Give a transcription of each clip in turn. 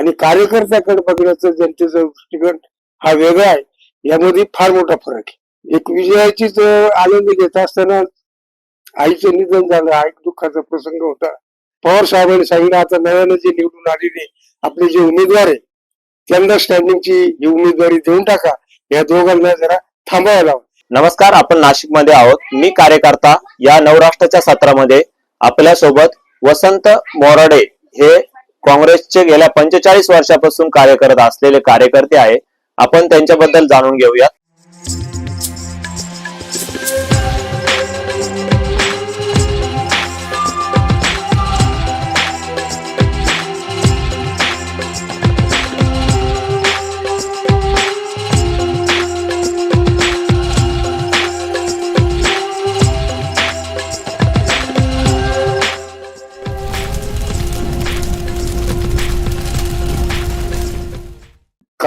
आणि कार्यकर्त्याकडे बघण्याचं जनतेचा दृष्टिकोन हा वेगळा आहे. यामध्ये फार मोठा फरक आहे. एक विजयाचीच आनंद घेत असताना आईचं निधन झालं आई दुःखाचा प्रसंग होता. पवार साहेबांनी सांगितलं आता नव्यानं जे निवडून आलेले आपले जे उमेदवार आहे त्यांना स्टँडिंगची ही उमेदवारी देऊन टाका. या दोघांना जरा थांबायला लावा नमस्कार आपण नाशिकमध्ये आहोत. मी कार्यकर्ता या नवराष्ट्राच्या सत्रामध्ये आपल्यासोबत वसंत मोराडे हे काँग्रेसचे गेल्या पंचेचाळीस वर्षापासून कार्य करत असलेले कार्यकर्ते आहे. आपण त्यांच्याबद्दल जाणून घेऊयात.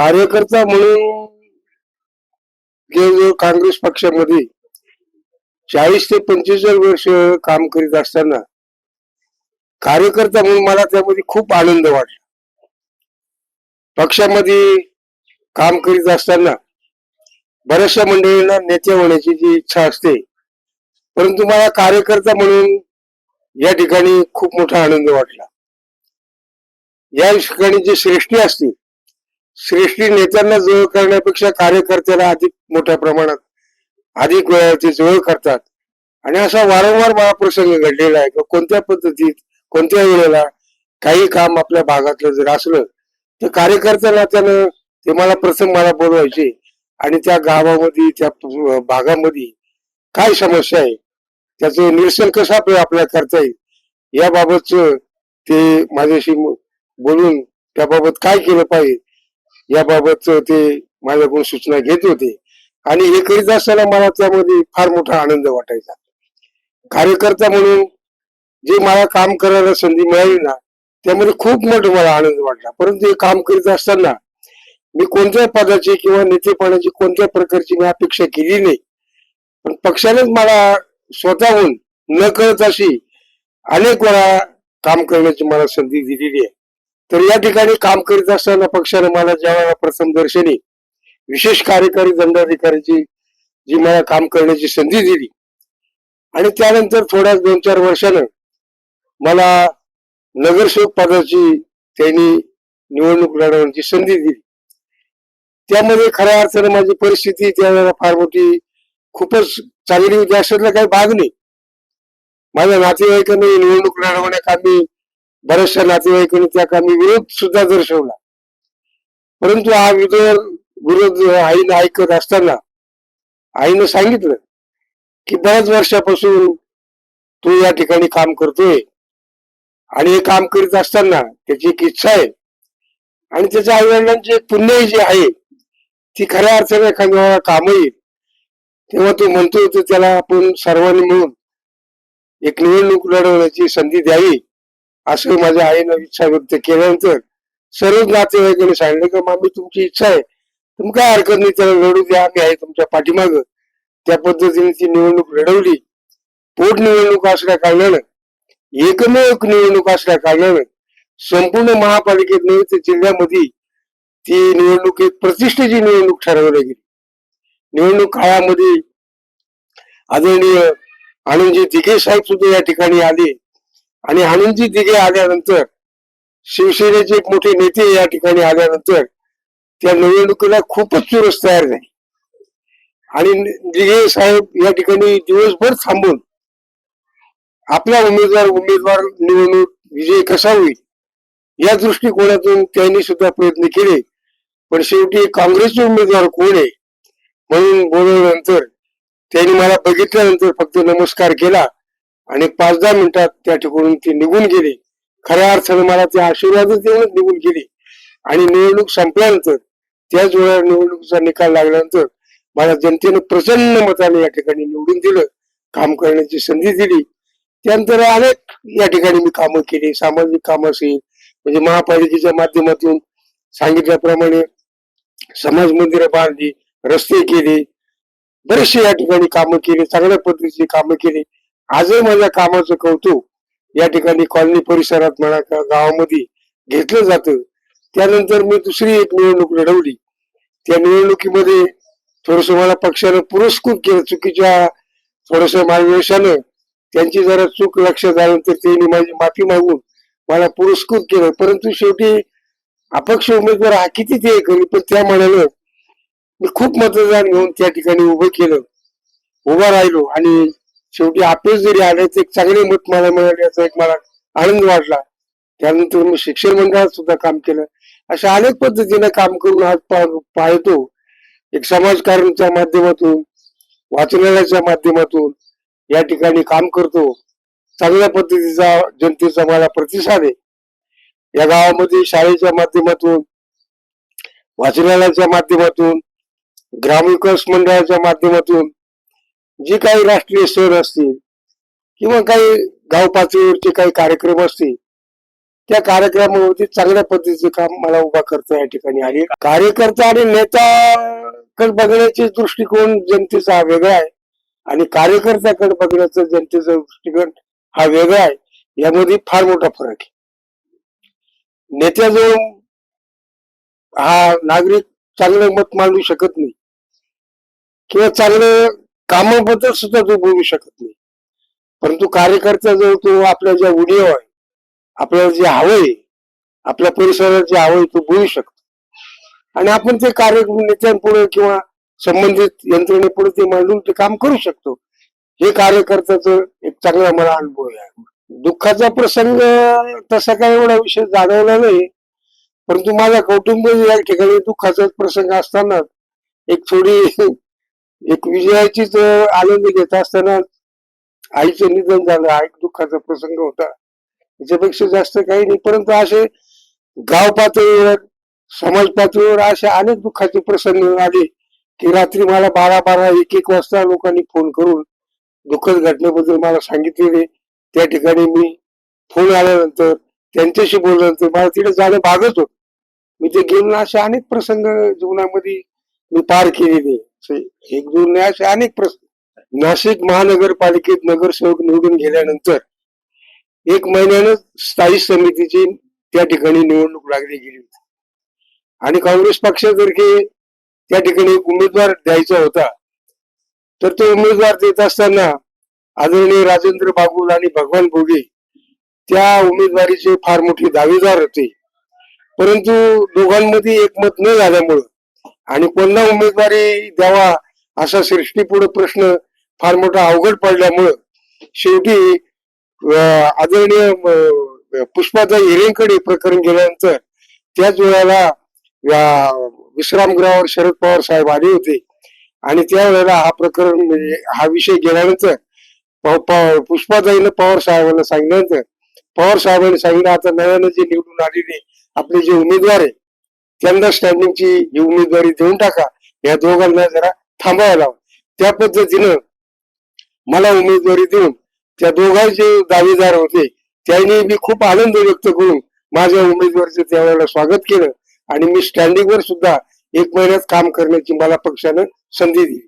कार्यकर्ता म्हणून जवळजवळ काँग्रेस पक्षामध्ये चाळीस ते पंचेचाळीस वर्ष काम करीत असताना कार्यकर्ता म्हणून मला त्यामध्ये खूप आनंद वाटला. पक्षामध्ये काम करीत असताना बऱ्याचशा मंडळींना नेते होण्याची जी इच्छा असते परंतु मला कार्यकर्ता म्हणून या ठिकाणी खूप मोठा आनंद वाटला. या ठिकाणी जी श्रेष्ठी असते श्रेष्ठी नेत्यांना जवळ करण्यापेक्षा कार्यकर्त्याला अधिक मोठ्या प्रमाणात अधिक वेळा ते जवळ करतात. आणि असा वारंवार मला प्रसंग घडलेला आहे. की कोणत्या पद्धतीत कोणत्या वेळेला काही काम आपल्या भागातलं जर असलं तर कार्यकर्त्याला त्यानं ते मला प्रथम मला बोलवायचे. आणि त्या गावामध्ये त्या भागामध्ये काय समस्या आहे त्याचं निरसन कसं आपल्या आपल्याला करता येईल याबाबतच ते माझ्याशी बोलून त्याबाबत काय केलं पाहिजे याबाबत ते माझ्याकडून सूचना घेत होते. आणि हे करीत असताना मला त्यामध्ये फार मोठा आनंद वाटायचा. कार्यकर्ता म्हणून जे मला काम करायला संधी मिळाली ना त्यामध्ये खूप मोठा मला आनंद वाटला. परंतु हे काम करीत असताना मी कोणत्या पदाची किंवा नेतेपणाची कोणत्या प्रकारची मी अपेक्षा केली नाही. पण पक्षानेच मला स्वतःहून न कळत अशी अनेक वेळा काम करण्याची मला संधी दिलेली आहे. तर या ठिकाणी काम करीत असताना पक्षाने मला ज्यावेळेला प्रथम दर्शनी विशेष कार्यकारी दंडाधिकाऱ्याची जी मला काम करण्याची संधी दिली. आणि त्यानंतर थोड्या दोन चार वर्षानं मला नगरसेवक पदाची त्यांनी निवडणूक लढवण्याची संधी दिली. त्यामध्ये खऱ्या अर्थानं माझी परिस्थिती त्यावेळेला फार मोठी खूपच चांगली होती. अशातला काही भाग नाही. माझ्या नातेवाईकांनी निवडणूक लढवण्याकामी बऱ्याचशा नातेवाईकांनी त्या कामी विरोध सुद्धा दर्शवला. परंतु हा विरोध विरोध आईनं ऐकत असताना आईनं सांगितलं की बऱ्याच वर्षापासून तू या ठिकाणी काम करतोय आणि हे काम करीत असताना त्याची एक इच्छा आहे आणि त्याच्या आईवडिलांची एक पुण्यही जी आहे ती खऱ्या अर्थाने एखाद्या वेळा काम येईल. तेव्हा तो म्हणतो तर त्याला आपण सर्वांनी मिळून एक निवडणूक लढवण्याची संधी द्यावी. असं माझ्या आईनं इच्छा व्यक्त केल्यानंतर सर्वच नातेवाईकांनी सांगितलं की मामी तुमची इच्छा आहे. तुम्ही काय हरकत नाही त्याला लढू द्या. आम्ही आहे तुमच्या पाठीमाग. त्या पद्धतीने ती निवडणूक लढवली. पोट निवडणूक असल्या कारणानं एकमेव निवडणूक असल्या कारणानं संपूर्ण महापालिकेत नव्हे तर जिल्ह्यामध्ये ती निवडणूक एक प्रतिष्ठेची निवडणूक ठरवली गेली. निवडणूक काळामध्ये आदरणीय आनंदजी दिघे साहेब सुद्धा या ठिकाणी आले. आणि हनुमजी दिघे आल्यानंतर शिवसेनेचे एक मोठे नेते या ठिकाणी आल्यानंतर त्या निवडणुकीला खूपच चुरस तयार झाली. आणि दिघे साहेब या ठिकाणी दिवसभर थांबून आपला उमेदवार उमेदवार निवडणूक विजय कसा होईल या दृष्टिकोनातून त्यांनी सुद्धा प्रयत्न केले. पण शेवटी काँग्रेसचे उमेदवार कोण आहे म्हणून बोलवल्यानंतर त्यांनी मला बघितल्यानंतर फक्त नमस्कार केला. आणि पाच दहा मिनिटात त्या ठिकाणून ते निघून गेले. खऱ्या अर्थानं मला ते आशीर्वादच देऊनच निघून गेले. आणि निवडणूक संपल्यानंतर त्याच वेळेला निवडणुकीचा निकाल लागल्यानंतर मला जनतेनं प्रचंड मताने या ठिकाणी निवडून दिलं काम करण्याची संधी दिली. त्यानंतर अनेक या ठिकाणी मी कामं केली. सामाजिक कामं असेल म्हणजे महापालिकेच्या माध्यमातून सांगितल्याप्रमाणे समाज मंदिरं बांधली रस्ते केले बरेचसे या ठिकाणी कामं केली चांगल्या पद्धतीची कामं केली. आजही माझ्या कामाचं कौतुक या ठिकाणी कॉलनी परिसरात म्हणा का गावामध्ये घेतलं जातं. त्यानंतर मी दुसरी एक निवडणूक लढवली. त्या निवडणुकीमध्ये थोडस मला पक्षानं पुरस्कृत केलं. चुकीच्या थोडस मार्गदर्शनानं त्यांची जरा चूक लक्षात आल्यानंतर त्यांनी माझी माफी मागून मला पुरस्कृत केलं. परंतु शेवटी अपक्ष उमेदवार हा किती ते करी पण त्या म्हणालं मी खूप मतदान घेऊन त्या ठिकाणी उभं केलं. उभा राहिलो आणि शेवटी आपलेच जरी आलं तर एक चांगले मत मला मिळाले याचा एक मला आनंद वाटला त्यानंतर मी शिक्षण मंडळात सुद्धा काम केलं. अशा अनेक पद्धतीने काम करून आज पाहतो. एक समाजकारणच्या माध्यमातून वाचनालयाच्या माध्यमातून या ठिकाणी काम करतो. चांगल्या पद्धतीचा जनतेचा मला प्रतिसाद आहे. या गावामध्ये शाळेच्या माध्यमातून वाचनालयाच्या माध्यमातून ग्रामविकास मंडळाच्या माध्यमातून जी काही राष्ट्रीय सण असतील किंवा काही गाव पातळीवरचे काही कार्यक्रम असतील त्या कार्यक्रमावरती चांगल्या पद्धतीचं काम मला उभा करता या ठिकाणी आले. कार्यकर्ता आणि नेत्याकडे बघण्याचे दृष्टिकोन जनतेचा हा वेगळा आहे. आणि कार्यकर्त्याकडे बघण्याचा जनतेचा दृष्टिकोन हा वेगळा आहे. यामध्ये फार मोठा फरक आहे. नेत्याजवळ हा नागरिक चांगलं मत मांडू शकत नाही. किंवा चांगलं कामाबद्दल सुद्धा तो बोलू शकत नाही. परंतु कार्यकर्त्याजवळ तो आपल्या ज्या उडीव आहे आपल्याला जे हवंय आपल्या परिसरात जे हवंय तो बोलू शकतो. आणि आपण ते कार्य नेत्यांपुढे किंवा संबंधित यंत्रणेपुढे ते मांडून ते काम करू शकतो. हे कार्यकर्त्याचं एक चांगला मला अनुभव आहे. दुःखाचा प्रसंग तसा काही एवढा विषय जाणवला नाही. परंतु माझ्या कौटुंबिक या ठिकाणी दुःखाचा प्रसंग असताना एक थोडी एक विजयाचीच आनंद घेत असताना आईचं निधन झालं. हा एक दुःखाचा प्रसंग होता. त्याच्यापेक्षा जास्त काही नाही परंतु असे गाव पातळीवर समाज पातळीवर असे अनेक दुःखाचे प्रसंग आले की रात्री मला बारा बारा एक एक वाजता लोकांनी फोन करून दुःखद घटनेबद्दल मला सांगितलेले. त्या ठिकाणी मी फोन आल्यानंतर त्यांच्याशी बोलल्यानंतर मला तिथे जाणं भागत होत. मी ते गेलो असे अनेक प्रसंग जीवनामध्ये मी पार केलेले. एक दोन नाही असे अनेक प्रश्न. नाशिक महानगरपालिकेत नगरसेवक निवडून गेल्यानंतर एक महिन्यानं स्थायी समितीची त्या ठिकाणी निवडणूक लागली गेली होती. आणि काँग्रेस पक्षातर्फे त्या ठिकाणी एक उमेदवार द्यायचा होता. तर तो उमेदवार देत असताना आदरणीय राजेंद्र बागुल आणि भगवान भोगे त्या उमेदवारीचे फार मोठे दावेदार होते. परंतु दोघांमध्ये एकमत न झाल्यामुळं आणि पुन्हा उमेदवारी द्यावा असा सृष्टीपुढे प्रश्न फार मोठा अवघड पडल्यामुळं शेवटी आदरणीय पुष्पाचा हिरेंकडे प्रकरण गेल्यानंतर त्याच वेळेला विश्रामगृहावर शरद पवार साहेब आले होते. आणि त्यावेळेला हा प्रकरण म्हणजे हा विषय गेल्यानंतर प- पुष्पाताईनं पवार साहेबांना सांगितल्यानंतर पवार साहेबांनी सांगितलं आता नव्यानं जे निवडून आलेले आपले जे उमेदवार आहे त्यांना स्टँडिंगची ही उमेदवारी देऊन टाका या दोघांना जरा थांबावं लावा त्या पद्धतीनं मला उमेदवारी देऊन त्या दोघांचे दावेदार होते त्यांनी मी खूप आनंद व्यक्त करून माझ्या उमेदवारीचं त्यावेळेला स्वागत केलं आणि मी स्टँडिंगवर सुद्धा एक महिन्यात काम करण्याची मला पक्षानं संधी दिली.